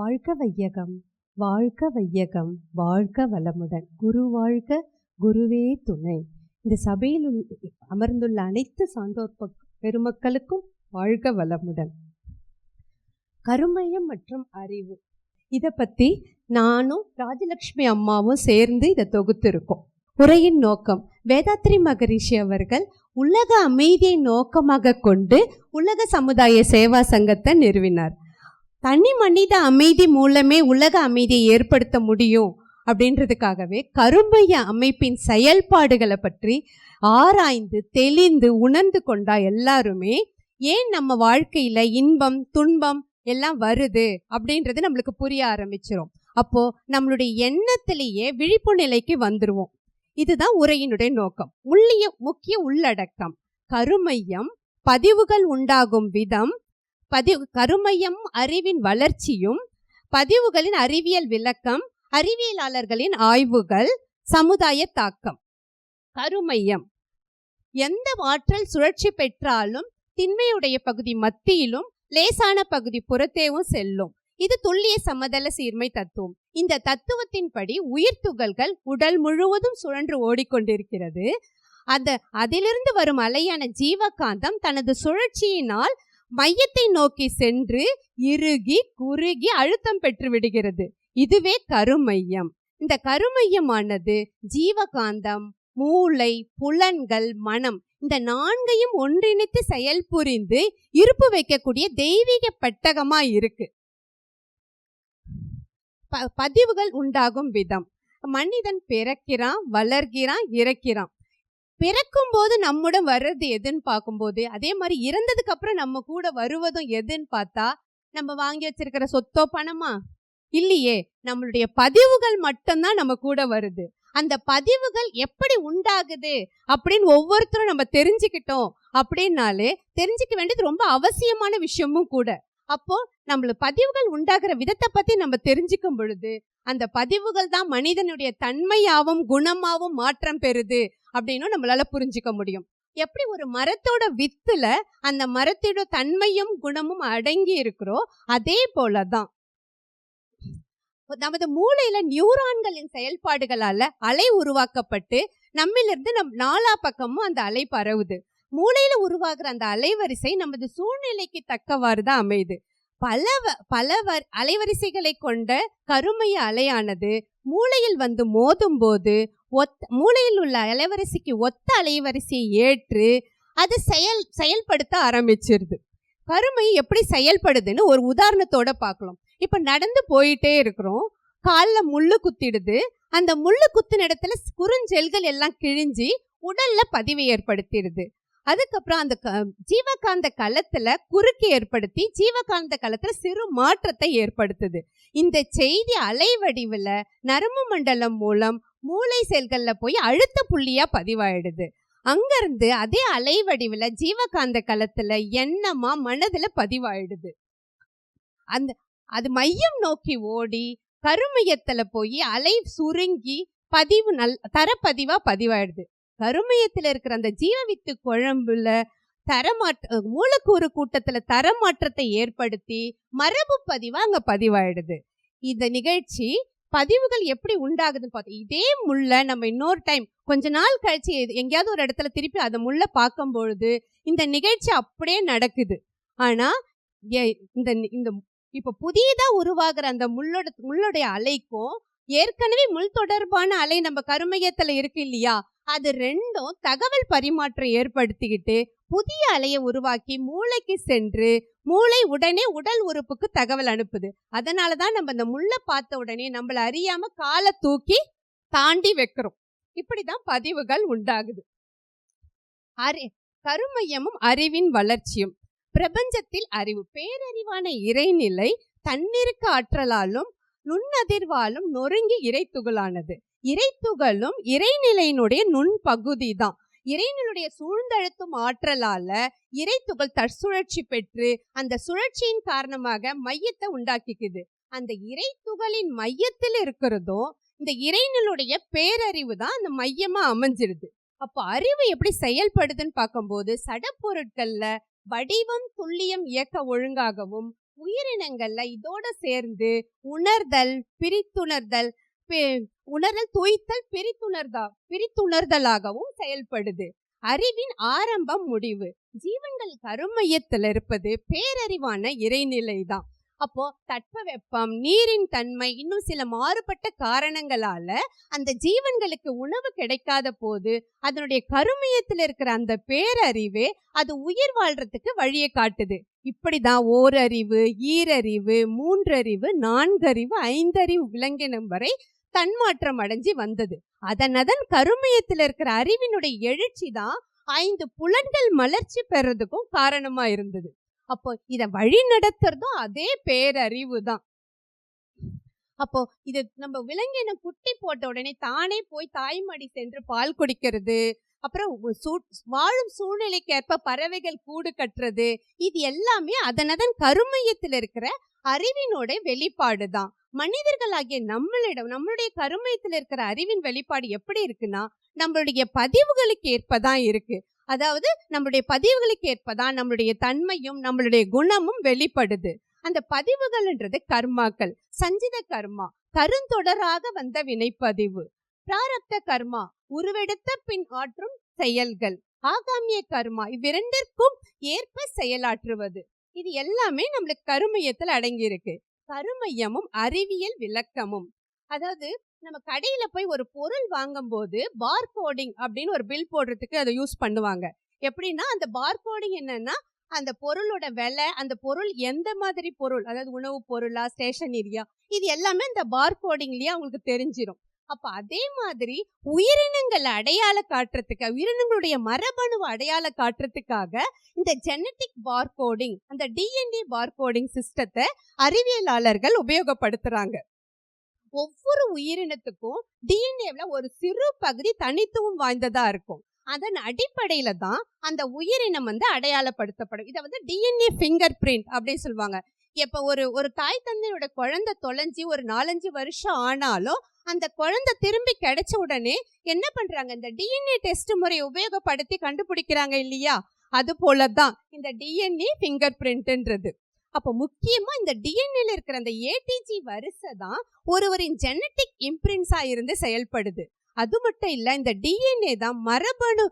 வாழ்க வையகம் வாழ்க வையகம் வாழ்க வளமுடன். குரு வாழ்க குருவே துணை. இந்த சபையில் உள் அமர்ந்துள்ள அனைத்து சான்றோர் பெருமக்களுக்கும் வாழ்க வளமுடன். கருமயம் மற்றும் அறிவு. இதை பத்தி நானும் ராஜலட்சுமி அம்மாவும் சேர்ந்து இதை தொகுத்திருக்கோம். உரையின் நோக்கம் வேதாத்ரி மகரிஷி அவர்கள் உலக அமைதியை நோக்கமாக கொண்டு உலக சமுதாய சேவா சங்கத்தை நிறுவினார். தனி மனித அமைதி மூலமே உலக அமைதியை ஏற்படுத்த முடியும் அப்படின்றதுக்காகவே கருமைய அமைப்பின் செயல்பாடுகளை பற்றி ஆராய்ந்து தெளிந்து உணர்ந்து கொண்டா எல்லாருமே ஏன் நம்ம வாழ்க்கையில இன்பம் துன்பம் எல்லாம் வருது அப்படின்றது நம்மளுக்கு புரிய ஆரம்பிச்சிரும். அப்போ நம்மளுடைய எண்ணத்திலேயே விழிப்பு நிலைக்கு வந்துருவோம். இதுதான் உரையினுடைய நோக்கம். உள்ளிய முக்கிய உள்ளடக்கம். கருமையம் பதிவுகள் உண்டாகும் விதம் பதிவு கருமையம் அறிவின் வளர்ச்சியும் பதிவுகளின் அறிவியல் விளக்கம் அறிவியலாளர்களின் ஆய்வுகள் சமுதாய தாக்கம். கருமையம். எந்த ஆற்றல் சுழற்சி பெற்றாலும் திண்மையுடைய பகுதி மத்தியிலும் லேசான பகுதி புறத்தேவும் செல்லும். இது துல்லிய சமதள சீர்மை தத்துவம். இந்த தத்துவத்தின்படி உயிர் துகள்கள் உடல் முழுவதும் சுழன்று ஓடிக்கொண்டிருக்கிறது. அந்த அதிலிருந்து வரும் அலையான ஜீவகாந்தம் தனது சுழற்சியினால் மையத்தை நோக்கி சென்று இறுகி குறுகி அழுத்தம் பெற்று விடுகிறது. இதுவே கருமையம். இந்த கருமையமானது ஜீவகாந்தம் மூளை புலன்கள் மனம் இந்த நான்கையும் ஒன்றிணைத்து செயல்புரிந்து இருப்பு வைக்கக்கூடிய தெய்வீக பெட்டகமா இருக்கு. ப- பதிவுகள் உண்டாகும் விதம். மனிதன் பிறக்கிறான் வளர்கிறான் இறக்கிறான். பிறக்கும் போது நம்முடன் வர்றது எதுன்னு பார்க்கும்போது அதே மாதிரி இறந்ததுக்கு அப்புறம் நம்ம கூட வருவதும் எதுன்னு பார்த்தா நம்ம வாங்கி வச்சிருக்கிற சொத்தோ பணமா? இல்லையே. நம்மளுடைய பதிவுகள் மட்டும்தான் நம்ம கூட வருது. அந்த பதிவுகள் எப்படி உண்டாகுது அப்படின்னு ஒவ்வொருத்தரும் நம்ம தெரிஞ்சுக்கிட்டோம் அப்படின்னாலே தெரிஞ்சுக்க வேண்டியது ரொம்ப அவசியமான விஷயமும் கூட. அப்போ நம்மள பதிவுகள் உண்டாகிற விதத்தை பத்தி நம்ம தெரிஞ்சுக்கும் பொழுது அந்த பதிவுகள் தான் மனிதனுடைய தன்மையாவும் குணமாவும் மாற்றம் பெறுது அப்படின்னு நம்மளால புரிஞ்சுக்க முடியும். எப்படி ஒரு மரத்தோட வித்துல அந்த மரத்தோட தன்மையும் குணமும் அடங்கி இருக்கிறோ அதே போலதான். நமது மூளையில நியூரான்களின் செயல்பாடுகளால அலை உருவாக்கப்பட்டு நம்மிலிருந்து நம் நாலா பக்கமும் அந்த அலை பரவுது. மூளையில உருவாகிற அந்த அலைவரிசை நமது சூழ்நிலைக்கு தக்கவாறு தான் அமையுது. பல வ- பல அலைவரிசைகளை கொண்ட கருமைய அலையானது மூளையில் வந்து மோதும் போது ஒத்த மூளையில் உள்ள அலைவரிசைக்கு ஒத்த அலைவரிசையை ஏற்று அது செயல் செயல்படுத்த ஆரம்பிச்சிருது. கருமை எப்படி செயல்படுதுன்னு ஒரு உதாரணத்தோட பார்க்கலாம். இப்ப நடந்து போயிட்டே இருக்கிறோம். காலில் முள்ளு குத்திடுது. அந்த முள்ளு குத்தின இடத்துல குறுஞ்செல்கள் எல்லாம் கிழிஞ்சி உடல்ல பதிவு ஏற்படுத்திடுது. அதுக்கப்புறம் அந்த ஜீவகாந்த களத்துல குறுக்கு ஏற்படுத்தி ஜீவகாந்த களத்துல சிறு மாற்றத்தை ஏற்படுத்துது. இந்த செய்தி அலைவடிவுல நரம்பு மண்டலம் மூலம் மூளை செல்கள்ல போய் அழுத்த புள்ளியா பதிவாயிடுது. அங்கிருந்து அதே அலைவடிவுல ஜீவகாந்த களத்துல எண்ணமா மனதுல பதிவாயிடுது. அந்த அது மையம் நோக்கி ஓடி கருமையத்துல போய் அலை சுருங்கி பதிவு நல் தரப்பதிவா பதிவாயிடுது. கருமையத்துல இருக்கிற அந்த ஜீவவித்து குழம்புல தரமாற்ற மூலக்கூறு கூட்டத்துல தரமாற்றத்தை ஏற்படுத்தி மரபு பதிவா அங்க பதிவாயிடுது. இந்த நிகழ்ச்சி பதிவுகள் எப்படி உண்டாகுதுன்னு பார்த்தோம் இதே முள்ள நம்ம இன்னொரு டைம் கொஞ்ச நாள் கழிச்சு எங்கேயாவது ஒரு இடத்துல திருப்பி அதை முள்ள பார்க்கும் பொழுது இந்த நிகழ்ச்சி அப்படியே நடக்குது. ஆனா இந்த இந்த இப்ப புதியதா உருவாகிற அந்த முள்ளோட முள்ளுடைய அலைக்கும் ஏற்கனவே முள் தொடர்பான அலை நம்ம கருமையத்துல இருக்கு இல்லையா? அது ரெண்டும் தகவல் பரிமாற்றம் ஏற்படுத்திக்கிட்டு புதிய அலையை உருவாக்கி மூளைக்கு சென்று மூளை உடனே உடல் உறுப்புக்கு தகவல் அனுப்புது. அதனாலதான் நம்ம இந்த முள்ளை பார்த்த உடனே நம்மள அறியாம காலை தூக்கி தாண்டி வைக்கிறோம். இப்படிதான் பதிவுகள் உண்டாகுது. அறி கருமையமும் அறிவின் வளர்ச்சியும். பிரபஞ்சத்தில் அறிவு பேரறிவான இறைநிலை தன்னிருக்க ஆற்றலாலும் நுண்ணதிர்வாலும் நொறுங்கி இறைத்துகளானது. இறைத்துகளும் இறைநிலையினுடைய நுண் பகுதி தான் இறைநிலையுடைய சூழ்ந்தழுத்தும் ஆற்றலால இறைத்துகள் தற்சுழற்சி பெற்று அந்த சுழற்சியின் காரணமாக மையத்தை உண்டாக்கிக்குது. அந்த இறைத்துகளின் மையத்தில் இருக்கிறதும் இந்த இறைநிலுடைய பேரறிவு தான் அந்த மையமா அமைஞ்சிருது. அப்போ அறிவு எப்படி செயல்படுதுன்னு பார்க்கும்போது சடப்பொருட்கள்ல வடிவம் துல்லியம் இயக்க ஒழுங்காகவும் உயிரினங்கள்ல இதோட சேர்ந்து உணர்தல் பிரித்துணர்தல் உணரல் துய்த்தல் பிரித்துணர்தா பிரித்துணர்தலாகவும் செயல்படுது. அறிவின் ஆரம்பம் முடிவு. ஜீவன்கள் கருமையத்தில் இருப்பது பேரறிவான இறைநிலைதான் அப்போ தட்பவெப்பம் நீரின் தன்மை இன்னும் சில மாறுபட்ட காரணங்களால அந்த ஜீவன்களுக்கு உணவு கிடைக்காத போது அதனுடைய கருமையத்தில் இருக்கிற அந்த பேரறிவே அது உயிர் வாழ்றதுக்கு வழியை காட்டுது. இப்படிதான் ஓரறிவு ஈரறிவு மூன்றறிவு நான்கறிவு ஐந்தறிவு விலங்கினம் வரை தன்மாற்றம் அடைஞ்சு வந்தது. அதனதன் கருமையத்தில் இருக்கிற அறிவினுடைய எழுச்சி தான் ஐந்து புலன்கள் மலர்ச்சி பெறதுக்கும் காரணமா இருந்தது. அப்போ இத வழி நடத்துறதும் அதே பேரறிவு தான். அப்போ இது நம்ம விலங்கின குட்டி போட்ட உடனே தானே போய் தாய்மடி சென்று பால் குடிக்கிறது அப்புறம் வாழும் சூழ்நிலைக்கு ஏற்ப பறவைகள் கூடு கட்டுறது இது எல்லாமே அதனதன் கருமையத்தில் இருக்கிற அறிவினோட வெளிப்பாடு தான். மனிதர்களாகிய நம்மளிடம் நம்மளுடைய கருமயத்தில் இருக்கிற அறிவின் வெளிப்பாடு எப்படி இருக்குன்னா நம்மளுடைய பதிவுகளுக்கு ஏற்பதான் இருக்கு. அதாவது நம்மளுடைய பதிவுகளுக்கு ஏற்பதான் நம்மளுடைய தன்மையும் நம்மளுடைய குணமும் வெளிப்படுது. அந்த பதிவுகள்ன்றது கர்மாக்கள். சஞ்சித கர்மா கருந்தொடராக வந்த வினைப்பதிவு. பிராரப்த கர்மா உருவெடுத்த பின் ஆற்றும் செயல்கள். ஆகாமிய கர்மா இவ்விரண்டிற்கும் ஏற்ப செயலாற்றுவது. இது எல்லாமே நம்மளுக்கு கருமையத்தில் அடங்கி இருக்கு கருமையமும் அறிவியல் விளக்கமும். அதாவது நம்ம கடையில போய் ஒரு பொருள் வாங்கும்போது பார் கோடிங் அப்படின்னு ஒரு பில் போடுறதுக்கு அதை யூஸ் பண்ணுவாங்க. எப்படின்னா அந்த பார் கோடிங் என்னன்னா அந்த பொருளோட விலை அந்த பொருள் எந்த மாதிரி பொருள் அதாவது உணவு பொருளா ஸ்டேஷனரியா இது எல்லாமே இந்த பார் கோடிங்லயே அவங்களுக்கு தெரிஞ்சிடும் அப்ப அதே மாதிரி உயிரினங்களை அடையாள காட்டுறதுக்கு உயிரினங்களுடைய மரபணுவை அடையாள காட்டுறதுக்காக இந்த ஜெனட்டிக் பார்கோடிங் அந்த டிஎன்ஏ பார்கோடிங் சிஸ்டத்தை அறிவியலாளர்கள் உபயோகப்படுத்துறாங்க. ஒவ்வொரு உயிரினத்துக்கும் டிஎன்ஏல ஒரு சிறு பகுதி தனித்துவம் வாய்ந்ததா இருக்கும். அதன் அடிப்படையில தான் அந்த உயிரினம் வந்து அடையாளப்படுத்தப்படும். இதை வந்து டிஎன்ஏ ஃபிங்கர் பிரிண்ட் அப்படின்னு சொல்லுவாங்க. இப்ப ஒரு ஒரு தாய் தந்தையோட குழந்தை தொலைஞ்சி ஒரு நாலஞ்சு வருஷம் ஆனாலும் அந்த குழந்தை திரும்பி கிடைச்ச உடனே என்ன பண்றாங்க? இந்த டிஎன்ஏ டெஸ்ட் முறையை உபயோகப்படுத்தி கண்டுபிடிக்கிறாங்க இல்லையா? அது போல தான் இந்த டிஎன்ஏ ஃபிங்கர் பிரிண்ட்ன்றது அப்போ முக்கியமா இந்த டிஎன்ஏல இருக்கிற அந்த ஏடிஜி வரிசை தான் ஒருவரின் ஜெனட்டிக் இம்ப்ரின்ஸா இருந்து செயல்படுது. அது மட்டும் இல்ல இந்த டிஎன்ஏ தான் மரபணு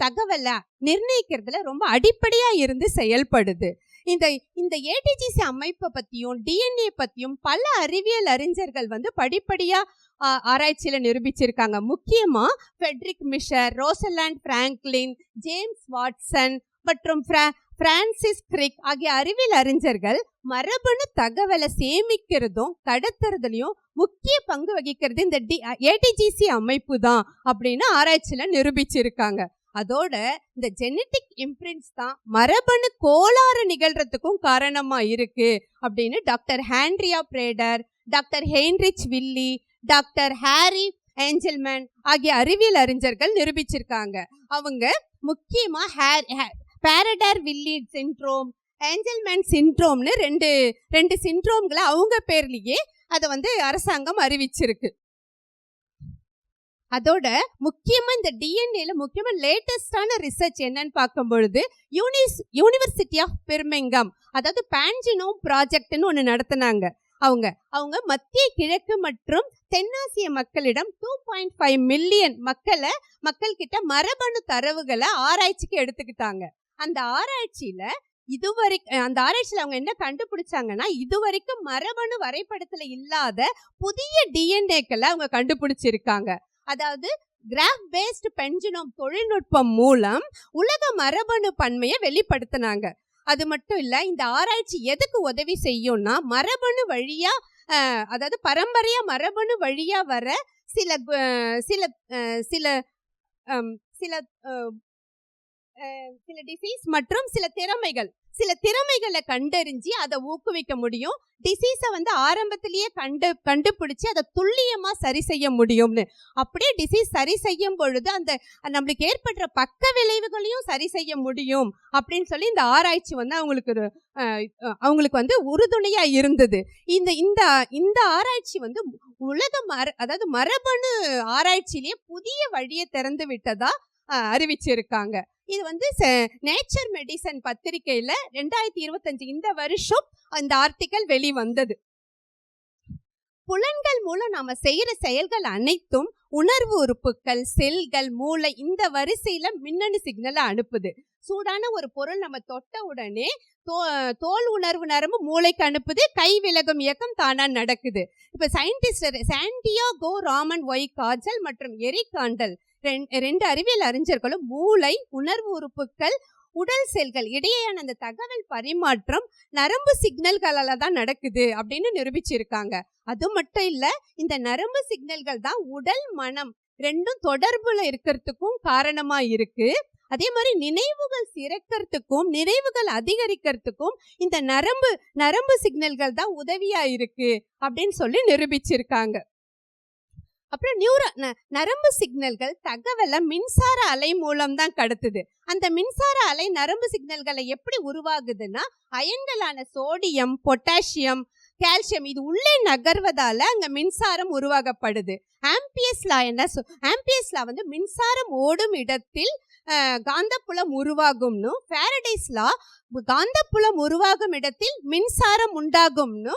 தகவலை நிர்ணயிக்கிறதுல ரொம்ப அடிப்படையா இருந்து செயல்படுது. இந்த இந்த ஏடிஜிசி அமைப்பை பத்தியும் டிஎன்ஏ பத்தியும் பல அறிவியல் அறிஞர்கள் வந்து படிப்படியா ஆராய்ச்சியில நிரூபிச்சிருக்காங்க. முக்கியமா Friedrich Miescher Rosalind Franklin James Watson மற்றும் பிரான்சிஸ் கிரிக் ஆகிய அறிவியல் அறிஞர்கள் மரபணு தகவலை சேமிக்கிறதும் கடத்துறதுலயும் முக்கிய பங்கு வகிக்கிறது இந்த டி ஏடிஜிசி அமைப்பு தான் அப்படின்னு ஆராய்ச்சியில நிரூபிச்சிருக்காங்க. அதோட இந்த ஜெனட்டிக் இம்ப்ரிண்ட்ஸ் தான் மரபணு கோளாறு நிகழ்றதுக்கும் காரணமா இருக்கு அப்படின்னு doctor Andrea Prader doctor Heinrich Willi doctor Harry Angelman ஆகிய அறிவியல் அறிஞர்கள் நிரூபிச்சிருக்காங்க. அவங்க முக்கியமா ஹேர் பேரடர் வில்லி சிண்ட்ரோம் ஏஞ்சல்மேன் சிண்ட்ரோம்னு ரெண்டு ரெண்டு சிண்ட்ரோம்களை அவங்க பேர்லயே அதை வந்து அரசாங்கம் அறிவிச்சிருக்கு. அதோட முக்கியமா இந்த டிஎன்ஏல முக்கியமா லேட்டஸ்டான ரிசர்ச் என்னன்னு பார்க்கும் பொழுது யூனிஸ் யூனிவர்சிட்டி ஆஃப் பெர்மிங்கம் அதாவது பேன்ஜினோம் ப்ராஜெக்ட்னு ஒன்று நடத்தினாங்க. அவங்க அவங்க மத்திய கிழக்கு மற்றும் தென்னாசிய மக்களிடம் டூ பாயிண்ட் ஃபைவ் மில்லியன் மக்களை மக்கள் கிட்ட மரபணு தரவுகளை ஆராய்ச்சிக்கு எடுத்துக்கிட்டாங்க. அந்த ஆராய்ச்சியில இதுவரை அந்த ஆராய்ச்சியில அவங்க என்ன கண்டுபிடிச்சாங்கன்னா இதுவரைக்கும் மரபணு வரைபடத்துல இல்லாத புதிய டிஎன்ஏக்களை அவங்க கண்டுபிடிச்சிருக்காங்க. அதாவது கிராஃப் பேஸ்டு பென்ஜினோம் தொழில்நுட்பம் மூலம் உலக மரபணு பன்மையை வெளிப்படுத்தினாங்க. அது மட்டும் இல்ல இந்த ஆராய்ச்சி எதுக்கு உதவி செய்யும்னா மரபணு வழியா அஹ், அதாவது பரம்பரையா மரபணு வழியா வர சில அஹ், சில அஹ், சில சில சில டிசீஸ் மற்றும் சில திறமைகள். சில திறமைகளை கண்டறிஞ்சு அதை ஊக்குவிக்க முடியும். டிசீஸை வந்து ஆரம்பத்திலேயே கண்டு கண்டுபிடிச்சு அதை துல்லியமா சரி செய்ய முடியும்னு. அப்படியே டிசீஸ் சரி செய்யும் பொழுது அந்த நம்மளுக்கு ஏற்படுற பக்க விளைவுகளையும் சரி செய்ய முடியும் அப்படின்னு சொல்லி இந்த ஆராய்ச்சி வந்து அவங்களுக்கு ஒரு, அவங்களுக்கு வந்து உறுதுணையா இருந்தது. இந்த இந்த இந்த ஆராய்ச்சி வந்து உலக மர அதாவது மரபணு ஆராய்ச்சியிலேயே புதிய வழியை திறந்து விட்டதா? அறிவிச்சிருக்காங்க. இது வந்து நேச்சர் மெடிசன் பத்திரிக்கையில ரெண்டாயிரத்தி இருபத்தஞ்சு இந்த வருஷம் அந்த ஆர்டிக்கல் வெளிவந்தது. புலன்கள் மூலம் நாம செய்யற செயல்கள் அனைத்தும் உணர்வு உறுப்புகள் செல்கள் மூளை இந்த வரிசையில மின்னணு சிக்னலை அனுப்புது. சூடான ஒரு பொருள் நம்ம தொட்ட உடனே தோ- தோல் உணர்வு நரம்பு மூளைக்கு அனுப்புது கை விலகும் இயக்கம் தானா நடக்குது. இப்ப scientists Santiago Ramon y Cajal மற்றும் எரிக் காண்டல் ரெண்டு அறிவியல் அறிஞர்களும் மூளை உணர்வு உறுப்புகள் உடல் செல்கள் இடையேயான அந்த தகவல் பரிமாற்றம் நரம்பு சிக்னல்களால தான் நடக்குது அப்படின்னு நிரூபிச்சிருக்காங்க. அது மட்டும் இல்ல இந்த நரம்பு சிக்னல்கள் தான் உடல் மனம் ரெண்டும் தொடர்புல இருக்கிறதுக்கும் காரணமா இருக்கு. அதே மாதிரி நினைவுகள் சிறக்கிறதுக்கும் நினைவுகள் அதிகரிக்கிறதுக்கும் இந்த நரம்பு நரம்பு சிக்னல்கள் தான் உதவியா இருக்கு அப்படின்னு சொல்லி நிரூபிச்சிருக்காங்க. அப்புறம் நியூரோ ந- நரம்பு சிக்னல்கள் தகவலை மின்சார அலை மூலம் தான் கடத்துது. அந்த மின்சார அலை நரம்பு சிக்னல்களை எப்படி உருவாகுதுன்னா அயன்களான சோடியம் பொட்டாசியம் கால்சியம் இது உள்ளே நகர்வதால அங்க மின்சாரம் உருவாகப்படுது. ஆம்பியஸ்லா என்ன சொ- வந்து மின்சாரம் ஓடும் இடத்தில் காந்தப்புலம் உருவாகும்னு ஃபேரடேஸ் லா காந்தப்புலம் உருவாகும் இடத்தில் மின்சாரம் உண்டாகும்னு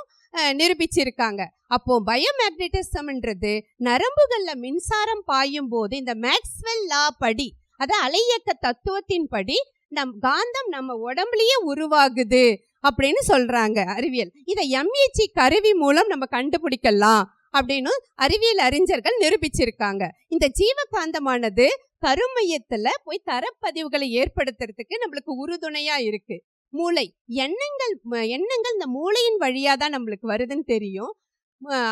நிரூபிச்சிருக்காங்க. அப்போ பயோமேக்னட்டிசம்ன்றது நரம்புகள்ல மின்சாரம் பாயும் போது இந்த மேக்ஸ்வெல் லா படி அது அலையக்க தத்துவத்தின் படி நம் காந்தம் நம்ம உடம்புலயே உருவாகுது அப்படின்னு சொல்றாங்க அறிவியல். இதை எம்இஜி கருவி மூலம் நம்ம கண்டுபிடிக்கலாம் அப்படின்னு அறிவியல் அறிஞர்கள் நிரூபிச்சிருக்காங்க. இந்த ஜீவகாந்தமானது கருமையத்துல போய் தரப்பதிவுகளை ஏற்படுத்துறதுக்கு நம்மளுக்கு உறுதுணையா இருக்கு. மூளை. எண்ணங்கள் எண்ணங்கள் இந்த மூளையின் வழியா தான் நம்மளுக்கு வருதுன்னு தெரியும்.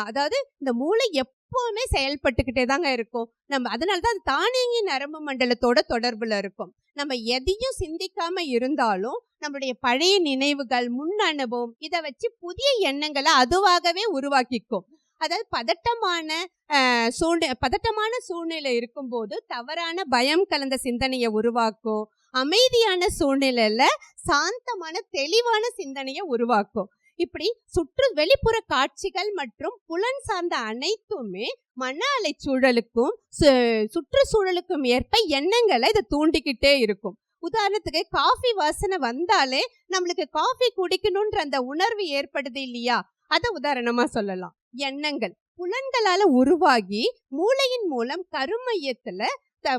அதாவது இந்த மூளை எப்பவுமே செயல்பட்டுக்கிட்டே தாங்க இருக்கும். நம்ம அதனால தான் அது தானியங்கி நரம்பு மண்டலத்தோட தொடர்புல இருக்கும். நம்ம எதையும் சிந்திக்காம இருந்தாலும் நம்மளுடைய பழைய நினைவுகள் முன் அனுபவம் இதை வச்சு புதிய எண்ணங்களை அதுவாகவே உருவாக்கிக்கும். அதாவது பதட்டமான அஹ், சூழ்நிலை பதட்டமான சூழ்நிலை இருக்கும்போது தவறான பயம் கலந்த சிந்தனையை உருவாக்கும் அமைதியான சூழ்நிலையில சாந்தமான தெளிவான சிந்தனையை உருவாக்கும் இப்படி சுற்று வெளிப்புற காட்சிகள் மற்றும் புலன் சார்ந்த அனைத்துமே மன அலை சூழலுக்கும் சு- சுற்றுச்சூழலுக்கும் ஏற்ப எண்ணங்களை இதை தூண்டிக்கிட்டே இருக்கும். உதாரணத்துக்கு காஃபி வாசனை வந்தாலே நம்மளுக்கு காஃபி குடிக்கணும்ன்ற அந்த உணர்வு ஏற்படுது இல்லையா? அதை உதாரணமா சொல்லலாம். எண்ணங்கள். புலன்களால உருவாகி மூளையின் மூலம் கருமையத்துல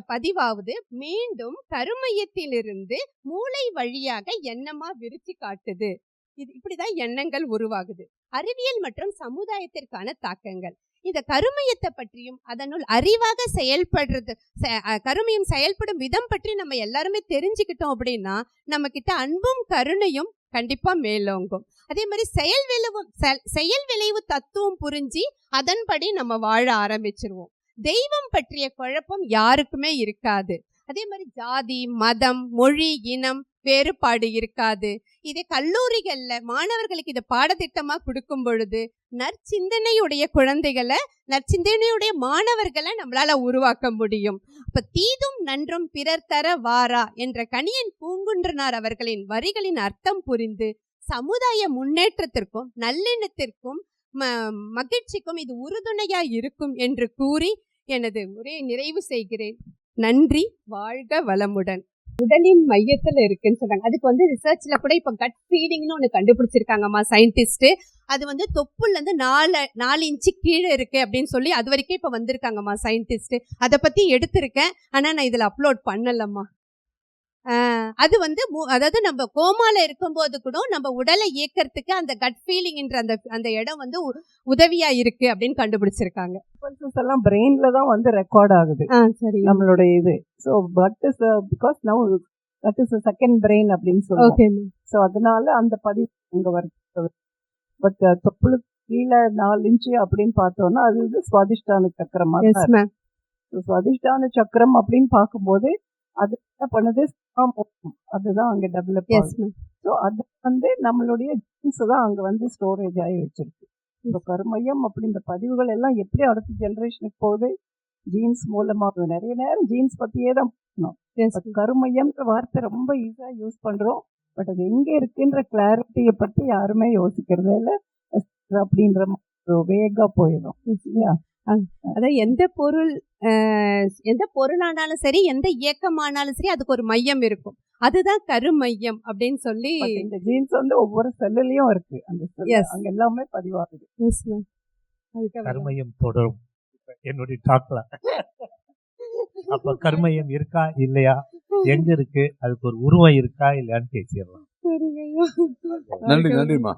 பதிவாவது மீண்டும் கருமையத்திலிருந்து மூளை வழியாக எண்ணமா விரிச்சு காட்டுது. இது இப்படிதான் எண்ணங்கள் உருவாகுது. அறிவியல் மற்றும் சமுதாயத்திற்கான தாக்கங்கள். இந்த கருமையத்தை பற்றியும் அதனுள் அறிவாக செயல்படுறது செ- அஹ் செயல்படும் விதம் பற்றி நம்ம எல்லாருமே தெரிஞ்சுக்கிட்டோம் அப்படின்னா நம்ம கிட்ட அன்பும் கருணையும் கண்டிப்பா மேலோங்கும். அதே மாதிரி செயல் விளைவு செயல் விளைவு தத்துவம் புரிஞ்சு அதன்படி நம்ம வாழ ஆரம்பிச்சிருவோம். தெய்வம் பற்றிய குழப்பம் யாருக்குமே இருக்காது. அதே மாதிரி ஜாதி மதம் மொழி இனம் வேறுபாடு இருக்காது. இதே கல்லூரிகள்ல மாணவர்களுக்கு இதை பாடத்திட்டமா கொடுக்கும் பொழுது நற்சிந்தனையுடைய குழந்தைகளை நற்சிந்தனையுடைய மாணவர்களை நம்மளால உருவாக்க முடியும். அப்ப தீதும் நன்றும் பிறர் தர வாரா என்ற கணியன் பூங்குன்றனார் அவர்களின் வரிகளின் அர்த்தம் புரிந்து சமுதாய முன்னேற்றத்திற்கும் நல்லெண்ணத்திற்கும் ம- மகிழ்ச்சிக்கும் இது உறுதுணையா இருக்கும் என்று கூறி எனது உரையை நிறைவு செய்கிறேன். நன்றி வாழ்க வளமுடன். உடலின் மையத்துல இருக்குன்னு சொல்றாங்க. அதுக்கு வந்து ரிசர்ச்ல கூட இப்ப கட் ஃபீலிங்னு ஒண்ணு கண்டுபிடிச்சிருக்காங்கம்மா சயின்டிஸ்ட் அது வந்து தொப்புல இருந்து நாலு நாலு இன்ச்சு கீழே இருக்கு அப்படின்னு சொல்லி அது வரைக்கும் இப்ப வந்திருக்காங்கம்மா சயின்டிஸ்ட் அதை பத்தி எடுத்திருக்கேன். ஆனா நான் இதுல அப்லோட் பண்ணலம்மா. அது வந்து அதாவது நம்ம கோமால இருக்கும்போது கூட நம்ம உடலை இயக்கறதுக்கு அந்த கட் ஃபீலிங்ன்ற அந்த அந்த இடம் வந்து உதவியா இருக்கு அப்படின்னு கண்டுபிடிச்சிருக்காங்க. எல்லாம் பிரெயின்ல தான் வந்து ரெக்கார்ட் ஆகுது. சரி. நம்மளுடைய இது. So but is because now that is second brain அப்படின்னு சொல்லுவோம். ஸோ அதனால அந்த பதிவு அங்க வருது. பட் தொப்புளுக்கு கீழே நாலு இன்ச்சு அப்படின்னு பார்த்தோம்னா அது வந்து சுவாதிஷ்டான சக்கரமா. சுவாதிஷ்டான சக்கரம் அப்படின்னு பார்க்கும்போது அது என்ன பண்ணுது. அதுதான் அங்க டெவலப் ஸோ அது வந்து நம்மளுடைய ஜீன்ஸ் தான் அங்க வந்து ஸ்டோரேஜ் ஆகி வச்சிருக்கு. இப்போ கருமையம் அப்படி இந்த பதிவுகள் எல்லாம் எப்படி அடுத்த ஜெனரேஷனுக்கு போகுது? ஜீன்ஸ் மூலமா. நிறைய நேரம் ஜீன்ஸ் பத்தியே தான் பட் கருமையம்ன்ற வார்த்தை ரொம்ப ஈஸியா யூஸ் பண்றோம். பட் அது எங்க இருக்குன்ற கிளாரிட்டியை பத்தி யாருமே யோசிக்கிறதே இல்ல. அப்படின்ற மாதிரி வேகா போயிடும். இல்லையா? அதாவது எந்த பொருள் எந்த பொருளானாலும் சரி எந்த இயக்கமானாலும் சரி அதுக்கு ஒரு மையம் இருக்கும். அதுதான் கருமையம் அப்படின்னு சொல்லி இந்த ஜீன்ஸ் வந்து ஒவ்வொரு செல்லுலயும் இருக்கு. அந்த. அங்க எல்லாமே பதிவாகுது. கர்மயம் தொடரும். என்னுடைய டாக்ல அப்ப கர்மயம் இருக்கா இல்லையா? எங்க இருக்கு? அதுக்கு ஒரு உருவம் இருக்கா இல்லையான்னு பேசிடலாம். நன்றி. நன்றிம்மா.